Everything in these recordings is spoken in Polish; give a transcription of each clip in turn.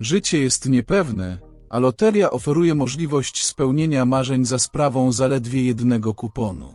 Życie jest niepewne, a loteria oferuje możliwość spełnienia marzeń za sprawą zaledwie jednego kuponu.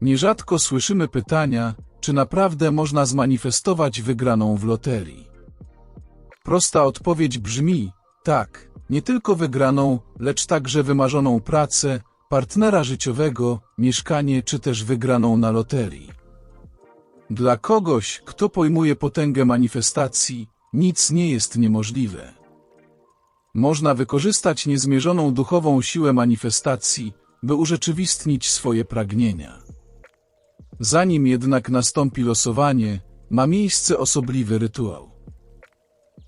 Nierzadko słyszymy pytania, czy naprawdę można zmanifestować wygraną w loterii. Prosta odpowiedź brzmi: tak, nie tylko wygraną, lecz także wymarzoną pracę, partnera życiowego, mieszkanie czy też wygraną na loterii. Dla kogoś, kto pojmuje potęgę manifestacji, nic nie jest niemożliwe. Można wykorzystać niezmierzoną duchową siłę manifestacji, by urzeczywistnić swoje pragnienia. Zanim jednak nastąpi losowanie, ma miejsce osobliwy rytuał.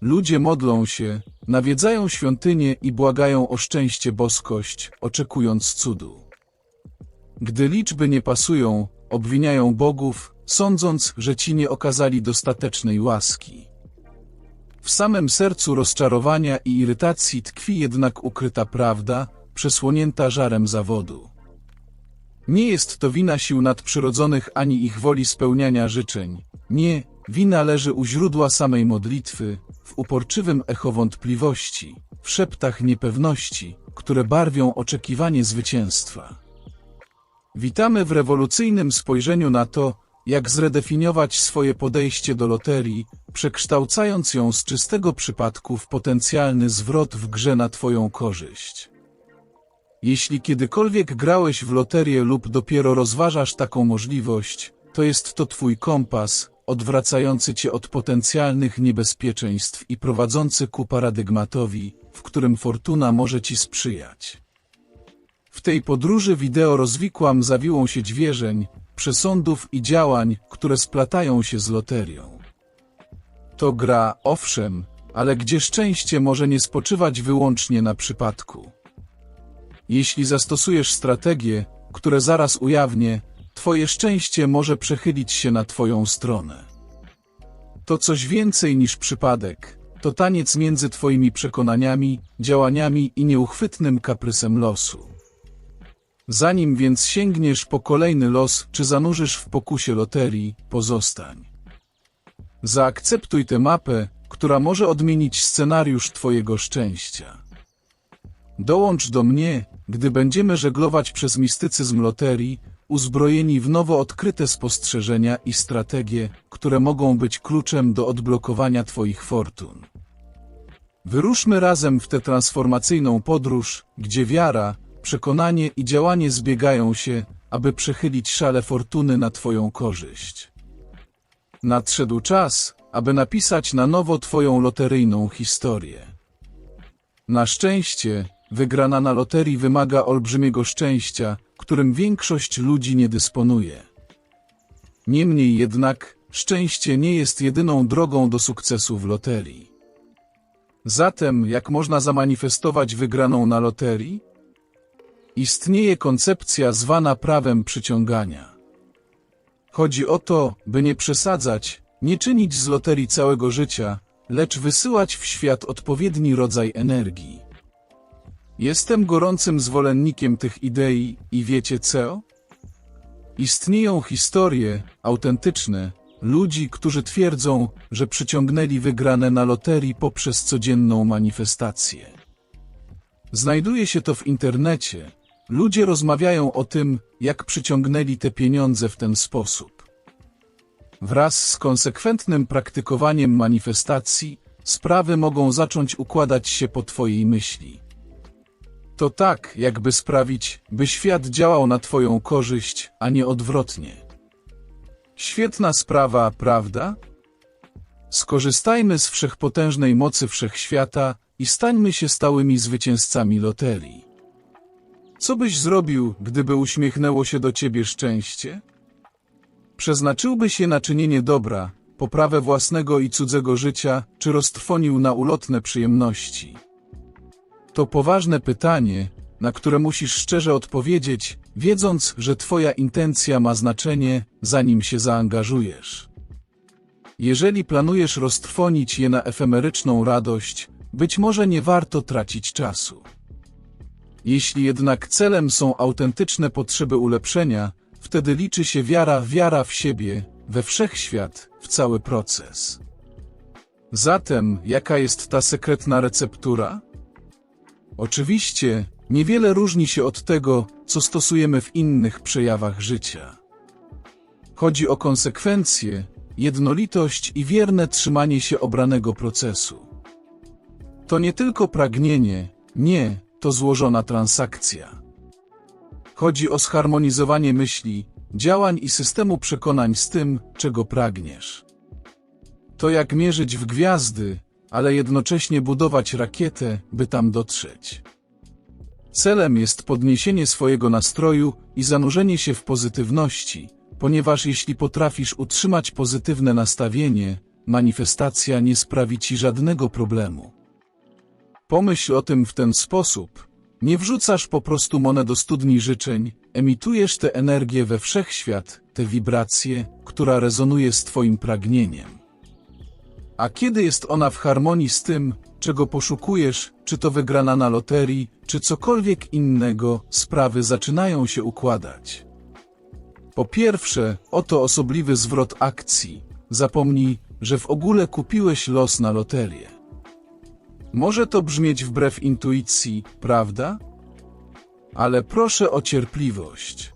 Ludzie modlą się, nawiedzają świątynię i błagają o szczęście boskość, oczekując cudu. Gdy liczby nie pasują, obwiniają bogów, sądząc, że ci nie okazali dostatecznej łaski. W samym sercu rozczarowania i irytacji tkwi jednak ukryta prawda, przesłonięta żarem zawodu. Nie jest to wina sił nadprzyrodzonych ani ich woli spełniania życzeń. Nie, wina leży u źródła samej modlitwy, w uporczywym echo wątpliwości, w szeptach niepewności, które barwią oczekiwanie zwycięstwa. Witamy w rewolucyjnym spojrzeniu na to, jak zredefiniować swoje podejście do loterii, przekształcając ją z czystego przypadku w potencjalny zwrot w grze na Twoją korzyść. Jeśli kiedykolwiek grałeś w loterię lub dopiero rozważasz taką możliwość, to jest to Twój kompas, odwracający Cię od potencjalnych niebezpieczeństw i prowadzący ku paradygmatowi, w którym fortuna może Ci sprzyjać. W tej podróży wideo rozwikłam zawiłą sieć wierzeń, przesądów i działań, które splatają się z loterią. To gra, owszem, ale gdzie szczęście może nie spoczywać wyłącznie na przypadku. Jeśli zastosujesz strategie, które zaraz ujawnię, Twoje szczęście może przechylić się na Twoją stronę. To coś więcej niż przypadek, to taniec między Twoimi przekonaniami, działaniami i nieuchwytnym kaprysem losu. Zanim więc sięgniesz po kolejny los, czy zanurzysz w pokusie loterii, pozostań. Zaakceptuj tę mapę, która może odmienić scenariusz Twojego szczęścia. Dołącz do mnie, gdy będziemy żeglować przez mistycyzm loterii, uzbrojeni w nowo odkryte spostrzeżenia i strategie, które mogą być kluczem do odblokowania Twoich fortun. Wyruszmy razem w tę transformacyjną podróż, gdzie wiara, przekonanie i działanie zbiegają się, aby przechylić szale fortuny na Twoją korzyść. Nadszedł czas, aby napisać na nowo Twoją loteryjną historię. Na szczęście, wygrana na loterii wymaga olbrzymiego szczęścia, którym większość ludzi nie dysponuje. Niemniej jednak, szczęście nie jest jedyną drogą do sukcesu w loterii. Zatem, jak można zamanifestować wygraną na loterii? Istnieje koncepcja zwana prawem przyciągania. Chodzi o to, by nie przesadzać, nie czynić z loterii całego życia, lecz wysyłać w świat odpowiedni rodzaj energii. Jestem gorącym zwolennikiem tych idei i wiecie co? Istnieją historie, autentyczne, ludzi, którzy twierdzą, że przyciągnęli wygrane na loterii poprzez codzienną manifestację. Znajduje się to w internecie. Ludzie rozmawiają o tym, jak przyciągnęli te pieniądze w ten sposób. Wraz z konsekwentnym praktykowaniem manifestacji, sprawy mogą zacząć układać się po Twojej myśli. To tak, jakby sprawić, by świat działał na Twoją korzyść, a nie odwrotnie. Świetna sprawa, prawda? Skorzystajmy z wszechpotężnej mocy wszechświata i stańmy się stałymi zwycięzcami loterii. Co byś zrobił, gdyby uśmiechnęło się do ciebie szczęście? Przeznaczyłbyś je na czynienie dobra, poprawę własnego i cudzego życia, czy roztrwonił na ulotne przyjemności? To poważne pytanie, na które musisz szczerze odpowiedzieć, wiedząc, że Twoja intencja ma znaczenie, zanim się zaangażujesz. Jeżeli planujesz roztrwonić je na efemeryczną radość, być może nie warto tracić czasu. Jeśli jednak celem są autentyczne potrzeby ulepszenia, wtedy liczy się wiara, wiara w siebie, we wszechświat, w cały proces. Zatem, jaka jest ta sekretna receptura? Oczywiście, niewiele różni się od tego, co stosujemy w innych przejawach życia. Chodzi o konsekwencje, jednolitość i wierne trzymanie się obranego procesu. To nie tylko pragnienie, nie, to złożona transakcja. Chodzi o zharmonizowanie myśli, działań i systemu przekonań z tym, czego pragniesz. To jak mierzyć w gwiazdy, ale jednocześnie budować rakietę, by tam dotrzeć. Celem jest podniesienie swojego nastroju i zanurzenie się w pozytywności, ponieważ jeśli potrafisz utrzymać pozytywne nastawienie, manifestacja nie sprawi ci żadnego problemu. Pomyśl o tym w ten sposób. Nie wrzucasz po prostu monet do studni życzeń, emitujesz tę energię we wszechświat, tę wibrację, która rezonuje z Twoim pragnieniem. A kiedy jest ona w harmonii z tym, czego poszukujesz, czy to wygrana na loterii, czy cokolwiek innego, sprawy zaczynają się układać. Po pierwsze, oto osobliwy zwrot akcji. Zapomnij, że w ogóle kupiłeś los na loterię. Może to brzmieć wbrew intuicji, prawda? Ale proszę o cierpliwość.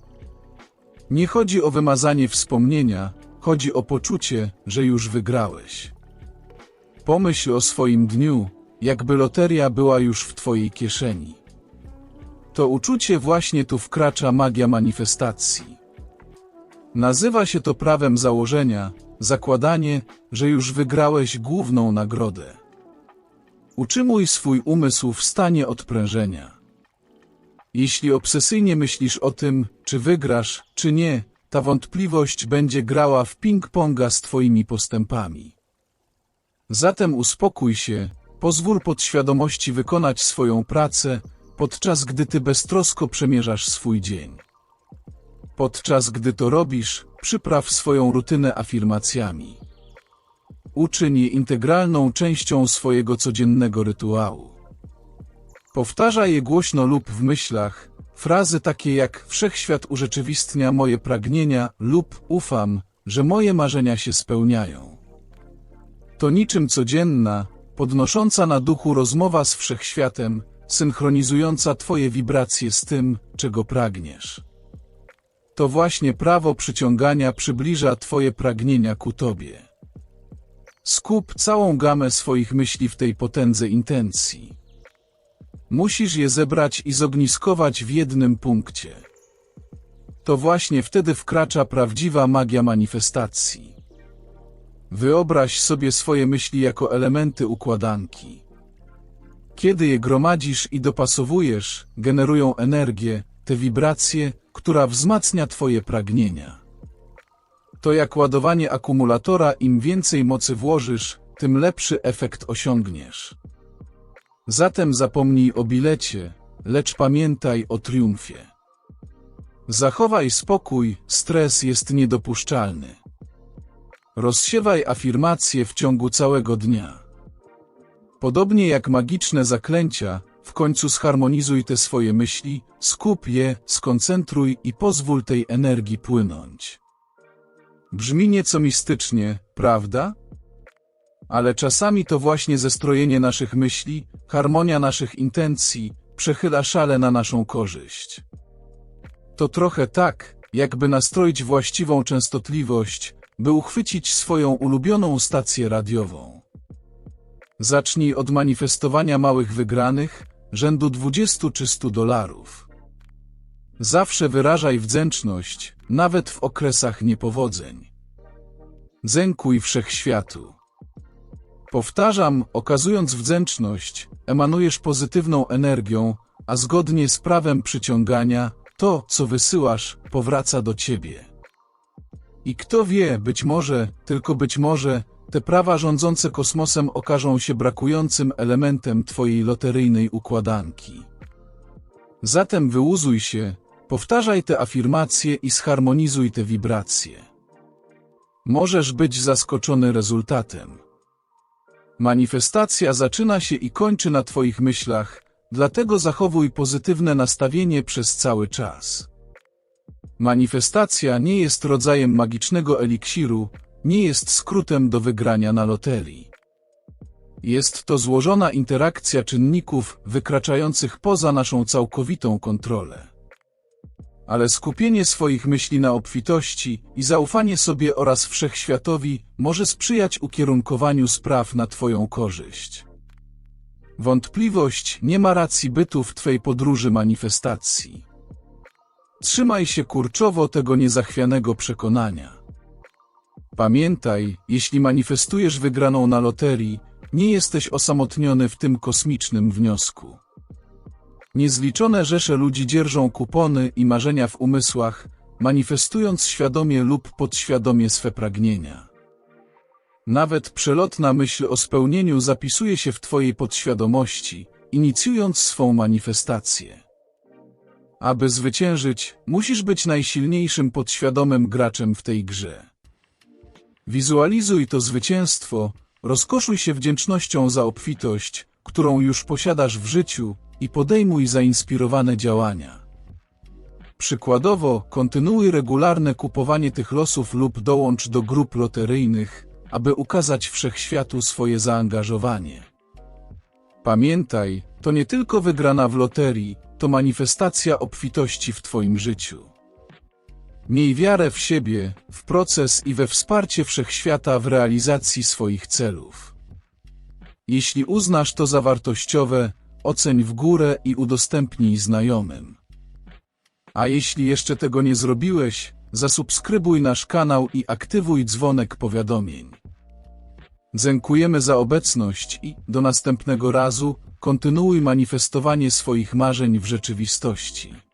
Nie chodzi o wymazanie wspomnienia, chodzi o poczucie, że już wygrałeś. Pomyśl o swoim dniu, jakby loteria była już w twojej kieszeni. To uczucie właśnie tu wkracza magia manifestacji. Nazywa się to prawem założenia, zakładanie, że już wygrałeś główną nagrodę. Utrzymuj swój umysł w stanie odprężenia. Jeśli obsesyjnie myślisz o tym, czy wygrasz, czy nie, ta wątpliwość będzie grała w ping-ponga z twoimi postępami. Zatem uspokój się, pozwól podświadomości wykonać swoją pracę, podczas gdy ty beztrosko przemierzasz swój dzień. Podczas gdy to robisz, przypraw swoją rutynę afirmacjami. Uczyń je integralną częścią swojego codziennego rytuału. Powtarzaj je głośno lub w myślach, frazy takie jak Wszechświat urzeczywistnia moje pragnienia lub ufam, że moje marzenia się spełniają. To niczym codzienna, podnosząca na duchu rozmowa z Wszechświatem, synchronizująca Twoje wibracje z tym, czego pragniesz. To właśnie prawo przyciągania przybliża Twoje pragnienia ku Tobie. Skup całą gamę swoich myśli w tej potędze intencji. Musisz je zebrać i zogniskować w jednym punkcie. To właśnie wtedy wkracza prawdziwa magia manifestacji. Wyobraź sobie swoje myśli jako elementy układanki. Kiedy je gromadzisz i dopasowujesz, generują energię, te wibracje, która wzmacnia Twoje pragnienia. To jak ładowanie akumulatora, im więcej mocy włożysz, tym lepszy efekt osiągniesz. Zatem zapomnij o bilecie, lecz pamiętaj o triumfie. Zachowaj spokój, stres jest niedopuszczalny. Rozsiewaj afirmacje w ciągu całego dnia. Podobnie jak magiczne zaklęcia, w końcu zharmonizuj te swoje myśli, skup je, skoncentruj i pozwól tej energii płynąć. Brzmi nieco mistycznie, prawda? Ale czasami to właśnie zestrojenie naszych myśli, harmonia naszych intencji, przechyla szale na naszą korzyść. To trochę tak, jakby nastroić właściwą częstotliwość, by uchwycić swoją ulubioną stację radiową. Zacznij od manifestowania małych wygranych, rzędu 20 czy 100 dolarów. Zawsze wyrażaj wdzięczność, nawet w okresach niepowodzeń. Zękuj wszechświatu. Powtarzam, okazując wdzięczność, emanujesz pozytywną energią, a zgodnie z prawem przyciągania, to, co wysyłasz, powraca do ciebie. I kto wie, być może, tylko być może, te prawa rządzące kosmosem okażą się brakującym elementem twojej loteryjnej układanki. Zatem wyłuzuj się, powtarzaj te afirmacje i zharmonizuj te wibracje. Możesz być zaskoczony rezultatem. Manifestacja zaczyna się i kończy na Twoich myślach, dlatego zachowuj pozytywne nastawienie przez cały czas. Manifestacja nie jest rodzajem magicznego eliksiru, nie jest skrótem do wygrania na loterii. Jest to złożona interakcja czynników wykraczających poza naszą całkowitą kontrolę. Ale skupienie swoich myśli na obfitości i zaufanie sobie oraz wszechświatowi może sprzyjać ukierunkowaniu spraw na Twoją korzyść. Wątpliwość nie ma racji bytu w Twej podróży manifestacji. Trzymaj się kurczowo tego niezachwianego przekonania. Pamiętaj, jeśli manifestujesz wygraną na loterii, nie jesteś osamotniony w tym kosmicznym wniosku. Niezliczone rzesze ludzi dzierżą kupony i marzenia w umysłach, manifestując świadomie lub podświadomie swe pragnienia. Nawet przelotna myśl o spełnieniu zapisuje się w Twojej podświadomości, inicjując swą manifestację. Aby zwyciężyć, musisz być najsilniejszym podświadomym graczem w tej grze. Wizualizuj to zwycięstwo, rozkoszuj się wdzięcznością za obfitość, którą już posiadasz w życiu i podejmuj zainspirowane działania. Przykładowo, kontynuuj regularne kupowanie tych losów lub dołącz do grup loteryjnych, aby ukazać wszechświatu swoje zaangażowanie. Pamiętaj, to nie tylko wygrana w loterii, to manifestacja obfitości w Twoim życiu. Miej wiarę w siebie, w proces i we wsparcie wszechświata w realizacji swoich celów. Jeśli uznasz to za wartościowe, oceń w górę i udostępnij znajomym. A jeśli jeszcze tego nie zrobiłeś, zasubskrybuj nasz kanał i aktywuj dzwonek powiadomień. Dziękujemy za obecność i do następnego razu kontynuuj manifestowanie swoich marzeń w rzeczywistości.